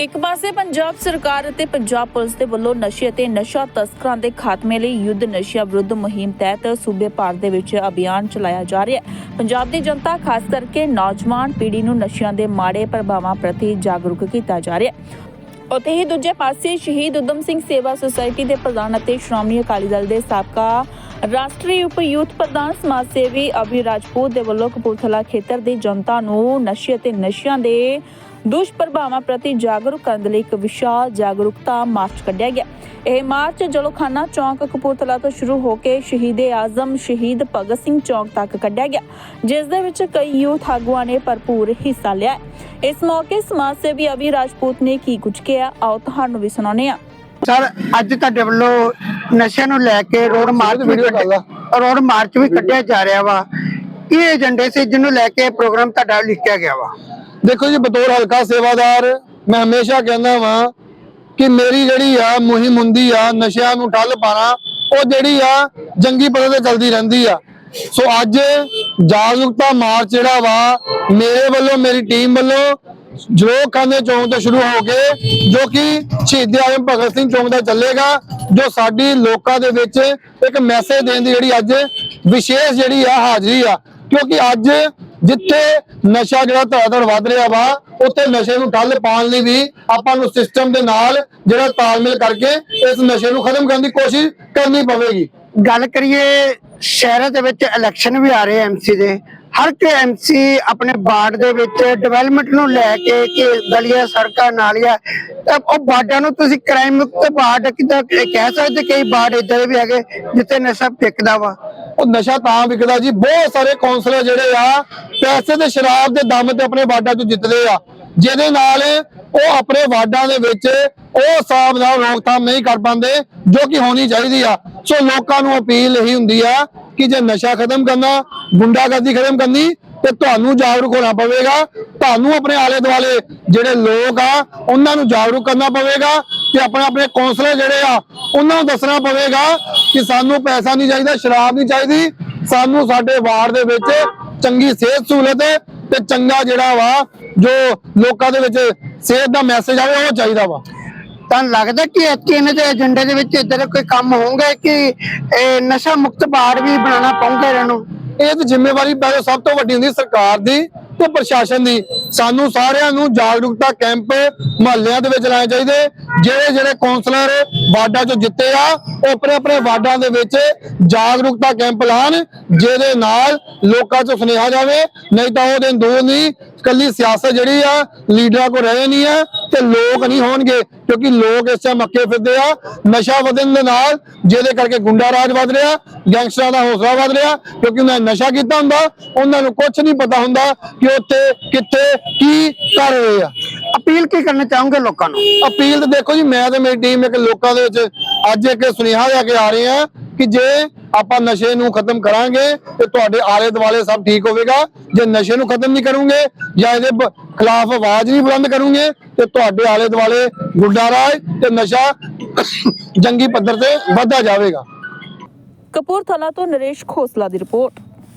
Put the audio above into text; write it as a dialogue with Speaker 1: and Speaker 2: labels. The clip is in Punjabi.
Speaker 1: ਇੱਕ ਪਾਸੇ ਪੰਜਾਬ ਸਰਕਾਰ ਅਤੇ ਪੰਜਾਬ ਪੁਲਿਸ ਦੇ ਵੱਲੋਂ ਨਸ਼ੇ ਅਤੇ ਨਸ਼ਾ ਤਸਕਰਾਂ ਦੇ ਖਾਤਮੇ ਲਈ ਯੁੱਧ ਨਸ਼ਿਆਂ ਵਿਰੁੱਧ ਮੁਹਿੰਮ ਤਹਿਤ ਸੂਬੇ ਭਰ ਦੇ ਵਿੱਚ ਅਭਿਆਨ ਚਲਾਇਆ ਜਾ ਰਿਹਾ ਹੈ। ਪੰਜਾਬ ਦੀ ਜਨਤਾ, ਖਾਸ ਕਰਕੇ ਨੌਜਵਾਨ ਪੀੜ੍ਹੀ ਨੂੰ ਨਸ਼ਿਆਂ ਦੇ ਮਾੜੇ ਪ੍ਰਭਾਵਾਂ ਪ੍ਰਤੀ ਜਾਗਰੂਕ ਕੀਤਾ ਜਾ ਰਿਹਾ ਹੈ। ਉੱਥੇ ਹੀ ਦੂਜੇ ਪਾਸੇ ਸ਼ਹੀਦ ਉਦਮ ਸਿੰਘ ਸੇਵਾ ਸੁਸਾਇਟੀ ਦੇ ਪ੍ਰਧਾਨ ਅਤੇ ਸ਼੍ਰੋਮਣੀ ਅਕਾਲੀ ਦਲ ਦੇ ਸਾਬਕਾ ਰਾਸ਼ਟਰੀ ਉਪ ਯੂਥ ਪ੍ਰਧਾਨ ਸਮਾਜ ਸੇਵੀ ਅਭੀ ਰਾਜਪੂਤ ਦੇ ਵੱਲੋਂ ਕਪੂਰਥਲਾ ਖੇਤਰ ਦੀ ਜਨਤਾ ਨੂੰ ਨਸ਼ੇ ਅਤੇ ਨਸ਼ਿਆਂ ਦੇ ਦੁਸ਼ਪ੍ਰਭਾਵਾਂ ਪ੍ਰਤੀ ਜਾਗਰੂਕ ਕਰਨ ਲਈ ਇੱਕ ਵਿਸ਼ਾਲ ਜਾਗਰੂਕਤਾ ਮਾਰਚ ਕੱਢਿਆ ਗਿਆ। ਇਹ ਮਾਰਚ ਜਲੋਖਾਨਾ ਚੌਂਕ ਕਪੂਰਥਲਾ ਤੋਂ ਸ਼ੁਰੂ ਹੋ ਕੇ ਸ਼ਹੀਦੇ ਆਜ਼ਮ, ਸ਼ਹੀਦ ਭਗਤ ਸਿੰਘ ਚੌਂਕ ਤੱਕ ਕੱਢਿਆ ਗਿਆ, ਜਿਸ ਦੇ ਵਿੱਚ ਕਈ ਯੂਥ ਆਗੂਆਂ ਨੇ ਭਰਪੂਰ ਹਿੱਸਾ ਲਿਆ। ਇਸ ਮੌਕੇ ਸਮਾਜ ਸੇਵੀ ਅਭੀ ਰਾਜਪੂਤ ਨੇ ਕੀ ਕੁਝ ਕਿਹਾ, ਆਓ ਤੁਹਾਨੂੰ ਵੀ ਸੁਣਾਉਂਦੇ ਹਾਂ।
Speaker 2: ਸਰ ਅੱਜ ਤੁਹਾਡੇ ਵੱਲੋਂ ਨਸ਼ਿਆਂ ਨੂੰ ਲੈ ਕੇ ਰੋਡ ਮਾਰਚ ਵੀ ਰੋਡ ਮਾਰਚ ਵੀ ਕੱਢਿਆ ਜਾ ਰਿਹਾ ਵਾ। ਕੀ ਏਜੰਡੇ ਸੀ ਜਿਹਨੂੰ ਲੈ ਕੇ ਪ੍ਰੋਗਰਾਮ ਤੁਹਾਡਾ ਲਿਖਿਆ ਗਿਆ ਵਾ।
Speaker 3: ਦੇਖੋ ਜੀ ਬਤੌਰ ਹਲਕਾ ਸੇਵਾਦਾਰ ਮੈਂ ਹਮੇਸ਼ਾ ਕਹਿੰਦਾ ਵਾਂ ਕਿ ਮੇਰੀ ਜਿਹੜੀ ਆ ਮੁਹਿੰਮ ਹੁੰਦੀ ਆ ਨਸ਼ਿਆਂ ਨੂੰ ਠੱਲ ਪਾਣਾ ਉਹ ਜਿਹੜੀ ਆ ਜੰਗੀ ਪੱਧਰ ਤੇ ਚੱਲਦੀ ਰਹਿੰਦੀ ਆ। ਸੋ ਅੱਜ ਜਾਗਰੂਕਤਾ ਮਾਰਚ ਜਿਹੜਾ ਵਾ ਮੇਰੇ ਵੱਲੋਂ ਮੇਰੀ ਟੀਮ ਵੱਲੋਂ ਜਲੋਖਾਨੇ ਚੌਂਕ ਤੋਂ ਸ਼ੁਰੂ ਹੋ ਕੇ ਜੋ ਕਿ ਸ਼ਹੀਦ ਆਜ਼ਮ ਭਗਤ ਸਿੰਘ ਚੌਂਕ ਦਾ ਚੱਲੇਗਾ, ਜੋ ਸਾਡੀ ਲੋਕਾਂ ਦੇ ਵਿੱਚ ਇੱਕ ਮੈਸੇਜ ਦੇਣ ਦੀ ਜਿਹੜੀ ਅੱਜ ਵਿਸ਼ੇਸ਼ ਜਿਹੜੀ ਆ ਹਾਜ਼ਰੀ ਆ। ਕਿਉਂਕਿ ਅੱਜ ਜਿੱਥੇ ਨਸ਼ਾ ਜਿਹੜਾ ਧੜਾਧੜ ਵੱਧ ਰਿਹਾ ਵਾ, ਉੱਥੇ ਨਸ਼ੇ ਨੂੰ ਠੱਲ ਪਾਉਣ ਲਈ ਵੀ ਆਪਾਂ ਨੂੰ ਸਿਸਟਮ ਦੇ ਨਾਲ ਜਿਹੜਾ ਤਾਲਮੇਲ ਕਰਕੇ ਇਸ ਨਸ਼ੇ ਨੂੰ ਖਤਮ ਕਰਨ ਦੀ ਕੋਸ਼ਿਸ਼ ਕਰਨੀ ਪਵੇਗੀ।
Speaker 2: ਗੱਲ ਕਰੀਏ, ਸ਼ਹਿਰਾਂ ਦੇ ਵਿੱਚ ਇਲੈਕਸ਼ਨ ਵੀ ਆ ਰਹੇ ਐਮਸੀ ਦੇ। ਹਰ ਇੱਕ ਆਪਣੇ ਵਾਰਡ ਦੇ ਵਿੱਚ ਡਿਵੈਲਪਮੈਂਟ ਨੂੰ ਲੈ ਕੇ ਕਿ ਗਲੀਆਂ, ਸੜਕਾਂ, ਨਾਲੀਆਂ, ਤਾਂ ਉਹ ਵਾਰਡਾਂ ਨੂੰ ਤੁਸੀਂ ਕ੍ਰਾਈਮ ਮੁਕਤ ਵਾਰਡ ਕਿਦਾਂ ਕਹਿ ਸਕਦੇ ਕਈ ਵਾਰਡ ਇਦਾਂ ਦੇ ਵੀ ਹੈਗੇ ਜਿੱਥੇ ਨਸ਼ਾ ਵਿਕਦਾ ਵਾ?
Speaker 3: ਉਹ ਨਸ਼ਾ ਤਾਂ ਵਿਕਦਾ ਜੀ, ਬਹੁਤ ਸਾਰੇ ਕੌਂਸਲਰ ਜਿਹੜੇ ਆ ਪੈਸੇ ਤੇ ਸ਼ਰਾਬ ਦੇ ਦਮ ਤੇ ਆਪਣੇ ਵਾਰਡਾਂ ਤੋਂ ਜਿੱਤਦੇ ਆ। ਜਿਹਦੇ ਨਾਲ ਉਹ ਆਪਣੇ ਵਾਰਡਾਂ ਦੇ ਵਿੱਚ ਉਹ ਹਿਸਾਬ ਨਾਲ ਰੋਕਥਾਮ ਨਹੀਂ ਕਰ ਪਾਉਂਦੇ, ਜੋ ਕਿ ਹੋਣੀ ਚਾਹੀਦੀ ਆ। ਸੋ ਲੋਕਾਂ ਨੂੰ ਅਪੀਲ ਇਹੀ ਹੁੰਦੀ ਆ ਕਿ ਜੇ ਨਸ਼ਾ ਖਤਮ ਕਰਨਾ, ਗੁੰਡਾਗਰਦੀ ਖਤਮ ਕਰਨੀ, ਤੇ ਤੁਹਾਨੂੰ ਜਾਗਰੂਕ ਹੋਣਾ ਪਵੇਗਾ। ਤੁਹਾਨੂੰ ਆਪਣੇ ਆਲੇ ਦੁਆਲੇ ਜਿਹੜੇ ਲੋਕ ਆ, ਉਹਨਾਂ ਨੂੰ ਜਾਗਰੂਕ ਕਰਨਾ ਪਵੇਗਾ ਤੇ ਆਪਣੇ ਆਪਣੇ ਕੌਂਸਲਰ ਜਿਹੜੇ ਆ, ਉਹਨਾਂ ਨੂੰ ਦੱਸਣਾ ਪਵੇਗਾ ਕਿ ਸਾਨੂੰ ਪੈਸਾ ਨਹੀਂ ਚਾਹੀਦਾ, ਸ਼ਰਾਬ ਨਹੀਂ ਚਾਹੀਦੀ। ਸਾਨੂੰ ਸਾਡੇ ਵਾਰਡ ਦੇ ਵਿੱਚ ਚੰਗੀ ਸਿਹਤ ਸਹੂਲਤ ਤੇ ਚੰਗਾ ਜਿਹੜਾ ਵਾ, ਜੋ ਲੋਕਾਂ ਦੇ ਵਿੱਚ ਸਿਹਤ ਦਾ ਮੈਸੇਜ ਆਵੇ, ਉਹ ਚਾਹੀਦਾ ਵਾ।
Speaker 2: ਤਾਂ ਲੱਗਦਾ ਕਿ ਇਹਨਾਂ ਦੇ ਏਜੰਡੇ ਦੇ ਵਿੱਚ ਇਦਾਂ ਕੋਈ ਕੰਮ ਹੋਊਗਾ ਕਿ ਇਹ ਨਸ਼ਾ ਮੁਕਤ ਵਾਰਡ ਵੀ ਬਣਾਉਣਾ ਪਊਗਾ ਇਹਨਾਂ ਨੂੰ?
Speaker 3: ਇਹ ਤੇ ਜ਼ਿੰਮੇਵਾਰੀ ਸਭ ਤੋਂ ਵੱਡੀ ਹੁੰਦੀ ਸਰਕਾਰ ਦੀ ਤੇ ਪ੍ਰਸ਼ਾਸਨ ਦੀ। ਸਾਨੂੰ ਸਾਰਿਆਂ ਨੂੰ ਜਾਗਰੂਕਤਾ ਕੈਂਪ ਮਹੱਲਿਆਂ ਦੇ ਵਿੱਚ ਲਾਏ ਚਾਹੀਦੇ। ਜਿਹੜੇ ਜਿਹੜੇ ਕੌਂਸਲਰ ਵਾਰਡਾਂ ਚੋਂ ਜਿੱਤੇ ਆ, ਉਹ ਆਪਣੇ ਆਪਣੇ ਵਾਰਡਾਂ ਦੇ ਵਿੱਚ ਜਾਗਰੂਕਤਾ ਕੈਂਪ ਲਾਣ ਜਿਹਦੇ ਨਾਲ ਲੋਕਾਂ 'ਚ ਸੁਨੇਹਾ ਜਾਵੇ, ਨਹੀਂ ਤਾਂ ਉਹ ਦਿਨ ਦੂਰ ਨਹੀਂ ਕੱਲੀ ਸਿਆਸਤ ਜਿਹੜੀ ਆ ਲੀਡਰਾਂ ਕੋ ਰਹੇ ਨਹੀਂ ਆ ਤੇ ਲੋਕ ਨਹੀਂ ਹੋਣਗੇ ਕਿਉਂਕਿ ਲੋਕ ਇਸ ਟਾਈਮ ਅੱਕੇ ਫਿਰਦੇ ਆ। ਨਸ਼ਾ ਵਧਣ ਦੇ ਨਾਲ ਜਿਹਦੇ ਕਰਕੇ ਗੁੰਡਾ ਰਾਜ ਵਧ ਰਿਹਾ ਗੈਂਗਸਟਰਾਂ ਦਾ ਹੌਸਲਾ ਵਧ ਰਿਹਾ ਕਿਉਂਕਿ ਉਹਨਾਂ ਨੇ ਨਸ਼ਾ ਕੀਤਾ ਹੁੰਦਾ ਉਹਨਾਂ ਨੂੰ ਕੁਝ ਨਹੀਂ ਪਤਾ ਹੁੰਦਾ ਕਿ ਉੱਥੇ ਕਿੱਥੇ ਕੀ ਕਰ ਰਹੇ ਆ।
Speaker 2: ਅਪੀਲ ਕੀ ਕਰਨਾ ਚਾਹੋਗੇ ਲੋਕਾਂ ਨੂੰ?
Speaker 3: ਅਪੀਲ ਤਾਂ ਦੇਖੋ ਜੀ ਮੈਂ ਤੇ ਮੇਰੀ ਟੀਮ ਇੱਕ ਲੋਕਾਂ ਦੇ ਵਿੱਚ ਅੱਜ ਇੱਕ ਸੁਨੇਹਾ ਲੈ ਕੇ ਆ ਰਹੇ ਆ ਕਿ ਜੇ ਆਪਾਂ ਨਸ਼ੇ ਨੂੰ ਖਤਮ ਕਰਾਂਗੇ ਤੇ ਤੁਹਾਡੇ ਆਲੇ ਦੁਆਲੇ ਸਭ ਠੀਕ ਹੋਵੇਗਾ। ਜੇ ਨਸ਼ੇ ਨੂੰ ਖਤਮ ਨਹੀਂ ਕਰੋਗੇ ਜਾਂ ਇਹਦੇ ਖਿਲਾਫ ਆਵਾਜ਼ ਨਹੀਂ ਬੁਲੰਦ ਕਰੋਗੇ, ਤੇ ਤੁਹਾਡੇ ਆਲੇ ਦੁਆਲੇ ਗੁੰਡਾ ਰਾਜ ਤੇ ਨਸ਼ਾ ਜੰਗੀ ਪੱਧਰ ਤੇ ਵੱਧਦਾ ਜਾਵੇਗਾ।
Speaker 1: ਕਪੂਰਥਲਾ ਤੋਂ ਨਰੇਸ਼ ਖੋਸਲਾ ਦੀ ਰਿਪੋਰਟ।